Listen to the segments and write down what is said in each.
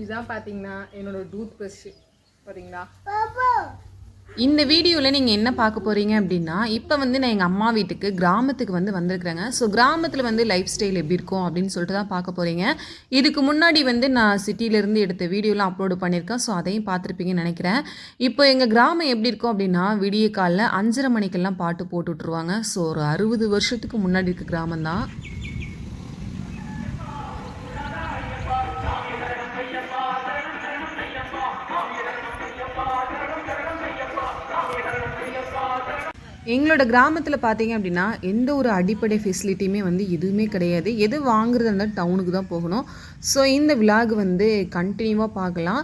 இதுதான் பார்த்தீங்கன்னா என்னோட டூத் ப்ரஷ் பார்த்தீங்களா இந்த வீடியோவில் நீங்கள் என்ன பார்க்க போகிறீங்க அப்படின்னா இப்போ வந்து நான் எங்கள் அம்மா வீட்டுக்கு கிராமத்துக்கு வந்து வந்திருக்கிறேங்க. ஸோ கிராமத்தில் வந்து லைஃப் ஸ்டைல் எப்படி இருக்கும் அப்படின்னு சொல்லிட்டு தான் பார்க்க போகிறீங்க இதுக்கு முன்னாடி வந்து நான் சிட்டியிலேருந்து எடுத்த வீடியோலாம் அப்லோடு பண்ணியிருக்கேன். ஸோ அதையும் பார்த்துருப்பீங்கன்னு நினைக்கிறேன். இப்போ எங்கள் கிராமம் எப்படி இருக்கும் அப்படின்னா விடிய காலைல அஞ்சரை மணிக்கெல்லாம் பாட்டு போட்டு விட்ருவாங்க ஸோ ஒரு அறுபது வருஷத்துக்கு முன்னாடி இருக்க கிராமம் தான் எங்களோட கிராமத்தில் பார்த்தீங்க அப்படின்னா எந்த ஒரு அடிப்படை ஃபெசிலிட்டியுமே வந்து எதுவுமே கிடையாது. எது வாங்குறதா இருந்தால் டவுனுக்கு தான் போகணும். ஸோ இந்த விலாக் வந்து கண்டினியூவாக பார்க்கலாம்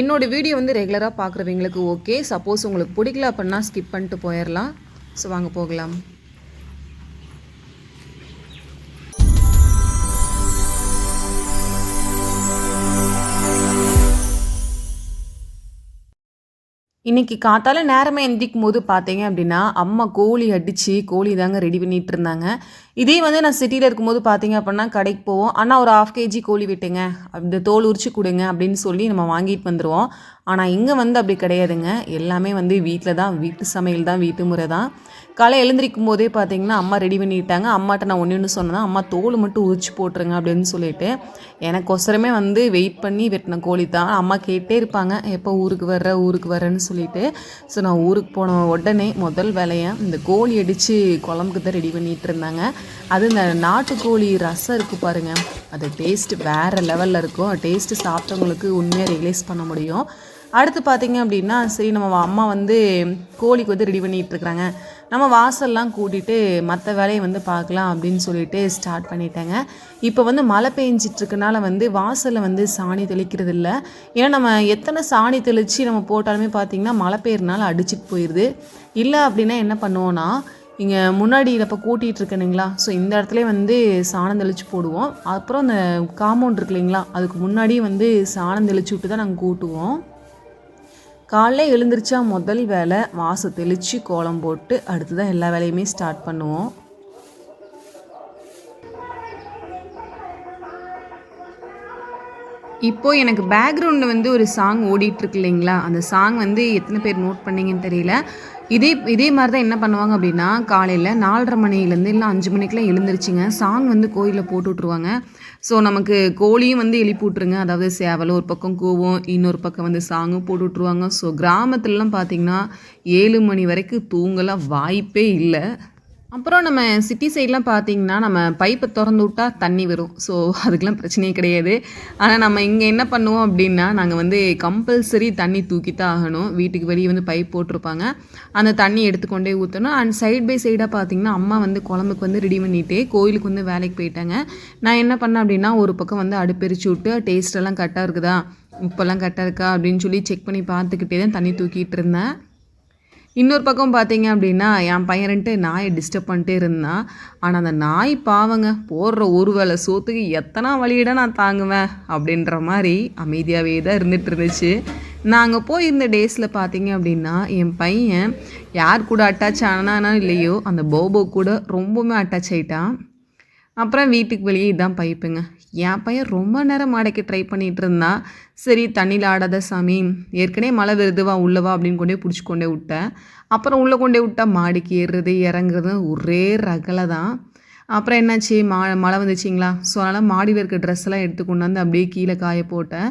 என்னோட வீடியோ வந்து ரெகுலராக பார்க்குறவங்களுக்கு ஓகே சப்போஸ் உங்களுக்கு பிடிக்கல அப்படின்னா ஸ்கிப் பண்ணிட்டு போயிடலாம். ஸோ வாங்க போகலாம். இன்றைக்கி காத்தால நேரமாக எந்திக்கும் போது பார்த்தீங்க அப்படின்னா அம்மா கோழி அடித்து கோழி தாங்க ரெடி பண்ணிட்டு இருந்தாங்க. இதே வந்து நான் சிட்டியில் இருக்கும்போது பார்த்தீங்க அப்படின்னா கடைக்கு போவோம். ஆனால் ஒரு ஆஃப் கேஜி கோழி விட்டுங்க. அந்த தோல் உரிச்சு கொடுங்க அப்படின்னு சொல்லி நம்ம வாங்கிட்டு வந்துடுவோம் ஆனால் இங்கே வந்து அப்படி கிடையாதுங்க. எல்லாமே வந்து வீட்டில் தான் வீட்டு சமையல் தான் வீட்டு முறை தான். காலை எழுந்திரிக்கும் போதே பார்த்தீங்கன்னா அம்மா ரெடி பண்ணிட்டாங்க. அம்மாட்ட நான் ஒன்று ஒன்று சொன்னேன். அம்மா தோல் மட்டும் உரிச்சு போட்டுருங்க அப்படின்னு சொல்லிட்டு எனக்கு ஒசரமே வந்து வெயிட் பண்ணி வெட்டின கோழி தான். அம்மா கேட்டே இருப்பாங்க எப்போ ஊருக்கு வர்ற ஊருக்கு வர்றேன்னு சொல்லிட்டு. ஸோ நான் ஊருக்கு போன உடனே முதல் வேலையை இந்த கோழி அடித்து குழம்புக்கு தான் ரெடி பண்ணிகிட்டு இருந்தாங்க. அது இந்த நாட்டுக்கோழி ரசம் இருக்குது பாருங்கள் அது டேஸ்ட்டு வேறு லெவலில் இருக்கும். டேஸ்ட்டு சாப்பிட்டவங்களுக்கு உண்மையாக ரியலைஸ் பண்ண முடியும். அடுத்து பார்த்தீங்க அப்படின்னா சரி நம்ம அம்மா வந்து கோழிக்கு வந்து ரெடி பண்ணிகிட்ருக்குறாங்க நம்ம வாசல்லாம் கூட்டிட்டு மற்ற வேலையை வந்து பார்க்கலாம் அப்படின்னு சொல்லிட்டு ஸ்டார்ட் பண்ணிட்டேங்க. இப்போ வந்து மழை பெஞ்சிட்டுருக்கனால வந்து வாசலில் வந்து சாணி தெளிக்கிறது இல்லை. ஏன்னா நம்ம எத்தனை சாணி தெளித்து நம்ம போட்டாலுமே பார்த்திங்கன்னா மழை பெய்யறனால அடிச்சிட்டு போயிடுது இல்லை அப்படின்னா என்ன பண்ணுவோன்னா இங்கே முன்னாடி இப்போ கூட்டிகிட்டு இருக்கணுங்களா? ஸோ இந்த இடத்துல வந்து சாணம் தெளித்து போடுவோம். அப்புறம் அந்த காம்பவுண்ட் இருக்கு இல்லைங்களா? அதுக்கு முன்னாடி வந்து சாணம் தெளித்து விட்டு தான் நாங்கள் கூட்டுவோம். காலைல எழுந்திரிச்சா முதல் வேலை வாசு தெளித்து கோலம் போட்டு அடுத்து தான் எல்லா வேலையுமே ஸ்டார்ட் பண்ணுவோம். இப்போ எனக்கு பேக்ரவுண்டில் வந்து ஒரு சாங் ஓடிட்டுருக்கு இல்லைங்களா? அந்த சாங் வந்து எத்தனை பேர் நோட் பண்ணீங்கன்னு தெரியல. இதே இதே மாதிரி தான் என்ன பண்ணுவாங்க அப்படின்னா காலையில் நாலரை மணிலேருந்து இல்லை அஞ்சு மணிக்கெலாம் எழுந்திரிச்சிங்க. சாங் வந்து கோயிலில் போட்டு விட்ருவாங்க ஸோ நமக்கு கோழியும் வந்து எழுப்பி விட்ருங்க அதாவது சேவலும் ஒரு பக்கம் கூவும் இன்னொரு பக்கம் வந்து சாங்கும் போட்டு விட்ருவாங்க ஸோ கிராமத்துலலாம் பார்த்திங்கன்னா ஏழு மணி வரைக்கும் தூங்கலாம் வாய்ப்பே இல்லை. அப்புறம் நம்ம சிட்டி சைட்லாம் பார்த்தீங்கன்னா நம்ம பைப்பை திறந்து விட்டால் தண்ணி வரும். ஸோ அதுக்கெலாம் பிரச்சனையே கிடையாது. ஆனால் நம்ம இங்கே என்ன பண்ணுவோம் அப்படின்னா நாங்கள் வந்து கம்பல்சரி தண்ணி தூக்கி தான் ஆகணும். வீட்டுக்கு வெளியே வந்து பைப் போட்டிருப்பாங்க. அந்த தண்ணி எடுத்துக்கொண்டே ஊற்றணும் அண்ட் சைட் பை சைடாக பார்த்தீங்கன்னா அம்மா வந்து குழம்புக்கு வந்து ரெடி பண்ணிகிட்டே கோயிலுக்கு வந்து வேலைக்கு போயிட்டாங்க. நான் என்ன பண்ணேன் அப்படின்னா ஒரு பக்கம் வந்து அடுப்பெரிச்சு விட்டு டேஸ்டெல்லாம் கரெக்டாக இருக்குதா? உப்பெல்லாம் கரெக்டாக இருக்கா? அப்படின்னு சொல்லி செக் பண்ணி பார்த்துக்கிட்டே தான் தண்ணி தூக்கிட்டு இருந்தேன். இன்னொரு பக்கம் பார்த்தீங்க அப்படின்னா என் பையன்ட்டு நாயை டிஸ்டர்ப் பண்ணிட்டே இருந்தான். ஆனால் அந்த நாய் பாவங்க போடுற ஒரு வேளை சோத்துக்கு எத்தனை வழியிட நான் தாங்குவேன் அப்படின்ற மாதிரி அமைதியாகவே தான் இருந்துகிட்டு இருந்துச்சு. நாங்கள் போயிருந்த டேஸில் பார்த்தீங்க அப்படின்னா என் பையன் யார் கூட அட்டாச் ஆனானோ இல்லையோ அந்த போபோ கூட ரொம்பவுமே அட்டாச் ஆகிட்டான் அப்புறம் வீட்டுக்கு வெளியே இதான் பைப்புங்க. என் பையன் ரொம்ப நேரம் மாடைக்கு ட்ரை பண்ணிகிட்டு இருந்தான் சரி தண்ணியில் ஆடாத சாமி ஏற்கனவே மழை வருதுவா உள்ளவா அப்படின்னு கொண்டே பிடிச்சி கொண்டே விட்டேன். அப்புறம் உள்ளே கொண்டே விட்டால் மாடிக்கு ஏறுறது இறங்குறது ஒரே ரகலை தான். அப்புறம் என்னாச்சு மா மழை வந்துச்சிங்களா? ஸோ அதனால் மாடியில் இருக்க ட்ரெஸ் எல்லாம் எடுத்து கொண்டாந்து அப்படியே கீழே காய போட்டேன்.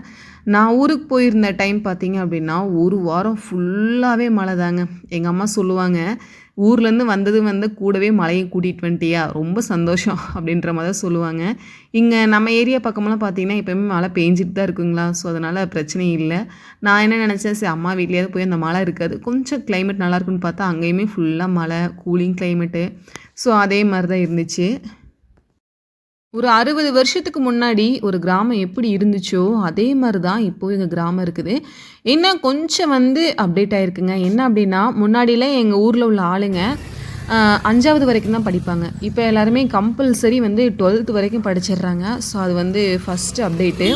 நான் ஊருக்கு போயிருந்த டைம் பார்த்தீங்க அப்படின்னா ஒரு வாரம் ஃபுல்லாகவே மழை தாங்க எங்கள் அம்மா சொல்லுவாங்க ஊர்லேருந்து வந்தது வந்து கூடவே மலையை கூட்டிகிட்டு வந்துட்டியா? ரொம்ப சந்தோஷம் அப்படின்ற மாதிரி தான் சொல்லுவாங்க. இங்கே நம்ம ஏரியா பக்கமெல்லாம் பார்த்தீங்கன்னா எப்போயுமே மழை பெஞ்சிட்டு தான் இருக்குங்களா? ஸோ அதனால் பிரச்சனை இல்லை. நான் என்ன நினச்சேன்? சரி அம்மா வீட்லேயாவது போய் அந்த மழை இருக்காது. கொஞ்சம் கிளைமேட் நல்லாயிருக்குன்னு பார்த்தா அங்கேயுமே ஃபுல்லாக மழை கூலிங் கிளைமேட்டு ஸோ அதே மாதிரி தான் இருந்துச்சு. ஒரு அறுபது வருஷத்துக்கு முன்னாடி ஒரு கிராமம் எப்படி இருந்துச்சோ அதே மாதிரி தான் இப்போது எங்கள் கிராமம் இருக்குது. இன்னும் கொஞ்சம் வந்து அப்டேட் ஆகிருக்குங்க என்ன அப்படின்னா முன்னாடிலாம் எங்கள் ஊரில் உள்ள ஆளுங்க அஞ்சாவது வரைக்கும் தான் படிப்பாங்க. இப்போ எல்லாருமே கம்பல்சரி வந்து டுவெல்த் வரைக்கும் படிச்சிடுறாங்க. ஸோ அது வந்து ஃபஸ்ட்டு அப்டேட்டு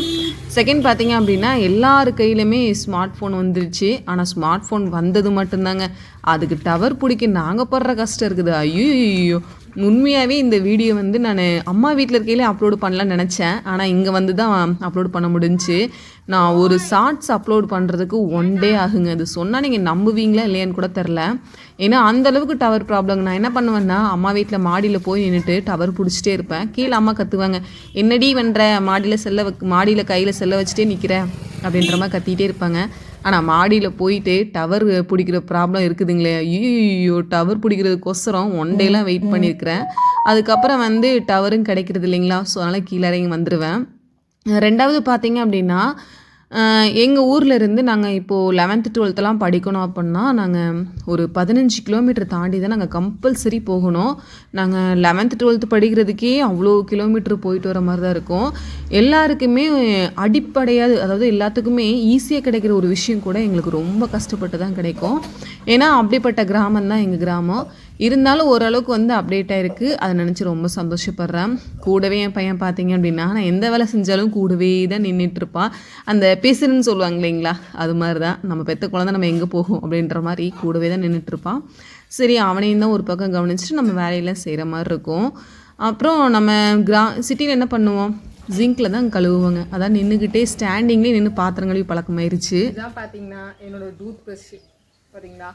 செகண்ட் பார்த்தீங்க அப்படின்னா எல்லார் கையிலுமே ஸ்மார்ட் ஃபோன் வந்துருச்சு. ஆனால் ஸ்மார்ட் ஃபோன் வந்தது மட்டும்தாங்க. அதுக்கு டவர் பிடிக்க நாங்கள் படுற கஷ்டம் இருக்குது. ஐயோ உண்மையாகவே இந்த வீடியோ வந்து நான் அம்மா வீட்டில் இருக்கையிலே அப்லோடு பண்ணலாம்னு நினச்சேன். ஆனால் இங்கே வந்து தான் அப்லோடு பண்ண முடிஞ்சுச்சு நான் ஒரு ஷார்ட்ஸ் அப்லோட் பண்ணுறதுக்கு ஒன் டே ஆகுங்க. அது சொன்னால் நீங்கள் நம்புவீங்களா இல்லையான்னு கூட தெரில ஏன்னா அந்த அளவுக்கு டவர் ப்ராப்ளம் நான் என்ன பண்ணுவேன்னா அம்மா வீட்டில் மாடியில் போய் நின்றுட்டு டவர் பிடிச்சிட்டே இருப்பேன். கீழே அம்மா கத்துவாங்க என்னடி பண்ணுற மாடியில் செல்ல மாடியில் கையில் செல்ல வச்சுட்டே நிற்கிற அப்படின்ற மாதிரி கத்திக்கிட்டே இருப்பாங்க. ஆனால் மாடியில் போயிட்டு டவர் பிடிக்கிற ப்ராப்ளம் இருக்குதுங்களே. ஐயோ டவர் பிடிக்கிறதுக்கொசரம் ஒன் டேலாம் வெயிட் பண்ணியிருக்கிறேன் அதுக்கப்புறம் வந்து டவரும் கிடைக்கிறது இல்லைங்களா? ஸோ அதனால் கீழே இறங்கி வந்துடுவேன் ரெண்டாவது பார்த்தீங்க அப்படின்னா எங்கள் ஊரில் இருந்து நாங்கள் இப்போது லெவன்த்து டுவெல்த்தெல்லாம் படிக்கணும் அப்படின்னா நாங்கள் ஒரு பதினஞ்சு கிலோமீட்டர் தாண்டி தான் நாங்கள் கம்பல்சரி போகணும். நாங்கள் லெவன்த்து டுவெல்த்து படிக்கிறதுக்கே அவ்வளோ கிலோமீட்டர் போயிட்டு வர மாதிரி தான் இருக்கும். எல்லாருக்குமே அடிப்படையாது அதாவது எல்லாத்துக்குமே ஈஸியாக கிடைக்கிற ஒரு விஷயம் கூட எங்களுக்கு ரொம்ப கஷ்டப்பட்டு தான் கிடைக்கும். ஏன்னா அப்படிப்பட்ட கிராமம் தான் எங்கள் கிராமம். இருந்தாலும் ஓரளவுக்கு வந்து அப்டேட் ஆயிருக்கு. அதை நினச்சி ரொம்ப சந்தோஷப்படுறேன். கூடவே என் பையன் பார்த்தீங்க அப்படின்னா நான் எந்த வேலை செஞ்சாலும் கூடவே தான் நின்றுட்டு இருப்பான் அந்த பேசுறேன்னு சொல்லுவாங்க இல்லைங்களா? அது மாதிரி தான் நம்ம பெத்த குழந்தை நம்ம எங்கே போகும் அப்படின்ற மாதிரி கூடவே தான் நின்றுட்டு இருப்பான் சரி அவனையும் தான் ஒரு பக்கம் கவனிச்சுட்டு நம்ம வேலையெல்லாம் செய்கிற மாதிரி இருக்கும். அப்புறம் நம்ம கிரா சிட்டியில் என்ன பண்ணுவோம்? ஜிங்கில் தான் கழுவுவாங்க. அதான் நின்றுக்கிட்டே ஸ்டாண்டிங்லேயே நின்று பாத்திரம் கழுவி பழக்கமாயிருச்சு. இதான் பார்த்தீங்கன்னா என்னோட டூத் ப்ரஷ் பார்த்தீங்களா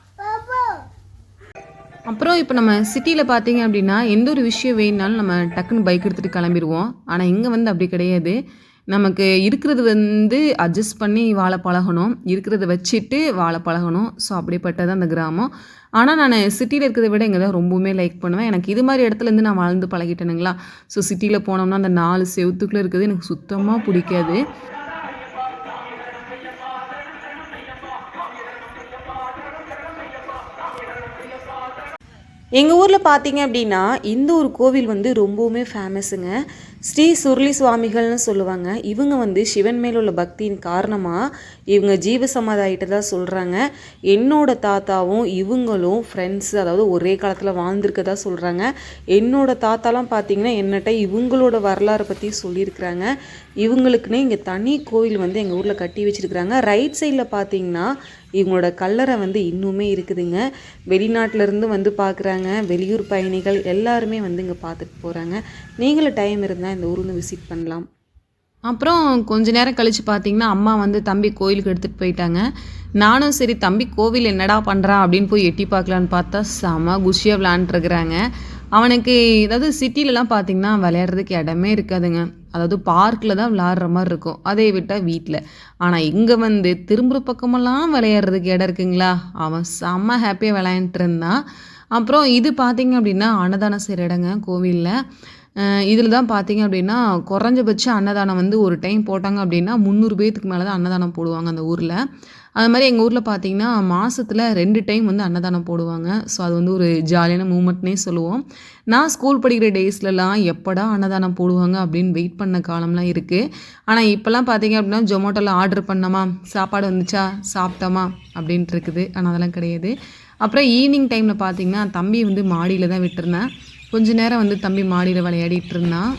அப்புறம் இப்போ நம்ம சிட்டியில் பார்த்தீங்க அப்படின்னா எந்த ஒரு விஷயம் வேணுனாலும் நம்ம டக்குன்னு பைக் எடுத்துகிட்டு கிளம்பிடுவோம். ஆனால் இங்கே வந்து அப்படி கிடையாது. நமக்கு இருக்கிறது வந்து அட்ஜஸ்ட் பண்ணி வாழ பழகணும். இருக்கிறத வச்சுட்டு வாழ பழகணும். ஸோ அப்படிப்பட்டது அந்த கிராமம். ஆனால் நான் சிட்டியில் இருக்கிறத விட இங்கே தான் ரொம்பவுமே லைக் பண்ணுவேன். எனக்கு இது மாதிரி இடத்துல இருந்து நான் வாழ்ந்து பழகிட்டேனுங்களா? ஸோ சிட்டியில் போனோம்னா அந்த நாலு செவத்துக்குள்ளே இருக்கிறது எனக்கு சுத்தமாக பிடிக்காது. எங்கள் ஊரில் பார்த்தீங்க அப்படின்னா இந்த ஒரு கோவில் வந்து ரொம்பவுமே ஃபேமஸுங்க ஸ்ரீ சுருளி சுவாமிகள்னு சொல்லுவாங்க. இவங்க வந்து சிவன் மேல் உள்ள பக்தியின் காரணமாக இவங்க ஜீவ சமாதாயிட்ட தான் சொல்கிறாங்க என்னோட தாத்தாவும் இவங்களும் ஃப்ரெண்ட்ஸ் அதாவது ஒரே காலத்தில் வாழ்ந்துருக்கதா சொல்கிறாங்க என்னோட தாத்தாலாம் பார்த்தீங்கன்னா என்னட்ட இவங்களோட வரலாறை பற்றி சொல்லியிருக்கிறாங்க. இவங்களுக்குன்னே இங்கே தனி கோவில் வந்து எங்கள் ஊரில் கட்டி வச்சுருக்குறாங்க. ரைட் சைடில் பார்த்தீங்கன்னா இவங்களோட கல்லறை வந்து இன்னுமே இருக்குதுங்க. வெளிநாட்டிலேருந்து வந்து பார்க்குறாங்க வெளியூர் பயணிகள் எல்லாருமே வந்து இங்கே பார்த்துட்டு போகிறாங்க நீங்களும் டைம் இருந்தால் இந்த ஊர் விசிட் பண்ணலாம். அப்புறம் கொஞ்ச நேரம் கழித்து பார்த்தீங்கன்னா அம்மா வந்து தம்பி கோயிலுக்கு எடுத்துகிட்டு போயிட்டாங்க. நானும் சரி தம்பி கோவில் என்னடா பண்ணுறான் அப்படின்னு போய் எட்டி பார்க்கலான்னு பார்த்தா செம குஷியாக விளாண்டுருக்குறாங்க அவனுக்கு ஏதாவது சிட்டிலலாம் பார்த்தீங்கன்னா விளையாடுறதுக்கு இடமே இருக்காதுங்க. அதாவது பார்க்கில் தான் விளாட்ற மாதிரி இருக்கும். அதை விட்டால் வீட்டில் ஆனால் இங்கே வந்து திரும்புகிற பக்கமெல்லாம் விளையாடுறதுக்கு இடம் இருக்குங்களா? அவன் செம்ம ஹாப்பியாக விளையாண்டுட்டு இருந்தான். அப்புறம் இது பார்த்தீங்க அப்படின்னா அன்னதானம் செய்கிற இடங்க கோவிலில். இதில் தான் பார்த்தீங்க அப்படின்னா குறைஞ்சபட்ச அன்னதானம் வந்து ஒரு டைம் போட்டாங்க அப்படின்னா முந்நூறு பேர்த்துக்கு மேலே தான் அன்னதானம் போடுவாங்க அந்த ஊரில். அது மாதிரி எங்கள் ஊரில் பார்த்தீங்கன்னா மாதத்தில் ரெண்டு டைம் வந்து அன்னதானம் போடுவாங்க. ஸோ அது வந்து ஒரு ஜாலியான மூமெண்ட்னே சொல்லுவோம். நான் ஸ்கூல் படிக்கிற டேஸ்லலாம் எப்படா அன்னதானம் போடுவாங்க அப்படின்னு வெயிட் பண்ண காலம்லாம் இருக்குது ஆனால் இப்போல்லாம் பார்த்தீங்க அப்படின்னா ஜொமேட்டோவில் ஆர்டர் பண்ணோமா? சாப்பாடு வந்துச்சா? சாப்பிட்டோமா? அப்படின்ட்டு இருக்குது. ஆனால் அதெல்லாம் கிடையாது. அப்புறம் ஈவினிங் டைமில் பார்த்தீங்கன்னா தம்பி வந்து மாடியில் தான் விட்டுருந்தேன். கொஞ்ச நேரம் வந்து தம்பி மாடியில் விளையாடிட்டு இருந்தான்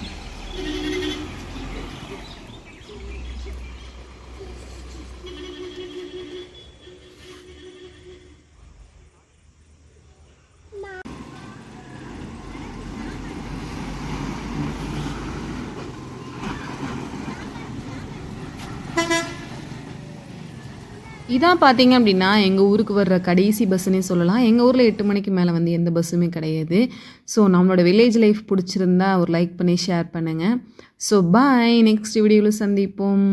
இதான் பார்த்தீங்க அப்படின்னா எங்கள் ஊருக்கு வர்ற கடைசி பஸ்ஸுனே சொல்லலாம். எங்கள் ஊரில் எட்டு மணிக்கு மேலே வந்து எந்த பஸ்ஸுமே கிடையாது. ஸோ நம்மளோட வில்லேஜ் லைஃப் பிடிச்சிருந்தா ஒரு லைக் பண்ணி ஷேர் பண்ணுங்கள் ஸோ பாய் நெக்ஸ்ட் வீடியோவில் சந்திப்போம்.